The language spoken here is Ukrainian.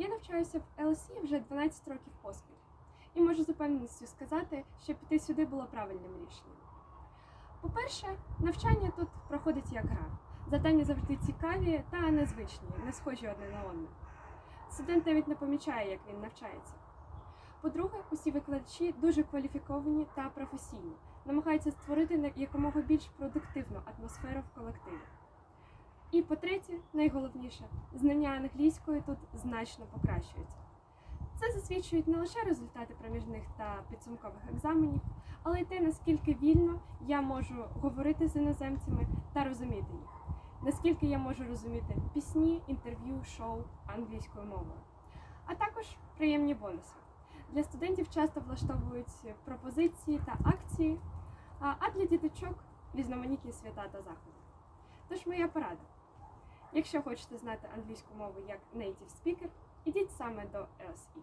Я навчаюся в LSE вже 12 років поспіль і можу з упевненістю сказати, що піти сюди було правильним рішенням. По-перше, навчання тут проходить як гра. Завдання завжди цікаві та незвичні, не схожі одне на одне. Студент навіть не помічає, як він навчається. По-друге, усі викладачі дуже кваліфіковані та професійні, намагаються створити якомога більш продуктивну атмосферу в колективі. І по-третє, найголовніше, знання англійської тут значно покращуються. Це засвідчують не лише результати проміжних та підсумкових екзаменів, але й те, наскільки вільно я можу говорити з іноземцями та розуміти їх, наскільки я можу розуміти пісні, інтерв'ю, шоу англійською мовою, а також приємні бонуси. Для студентів часто влаштовують пропозиції та акції, а для діточок різноманітні свята та заходи. Тож моя порада. Якщо хочете знати англійську мову як native speaker, ідіть саме до LSE.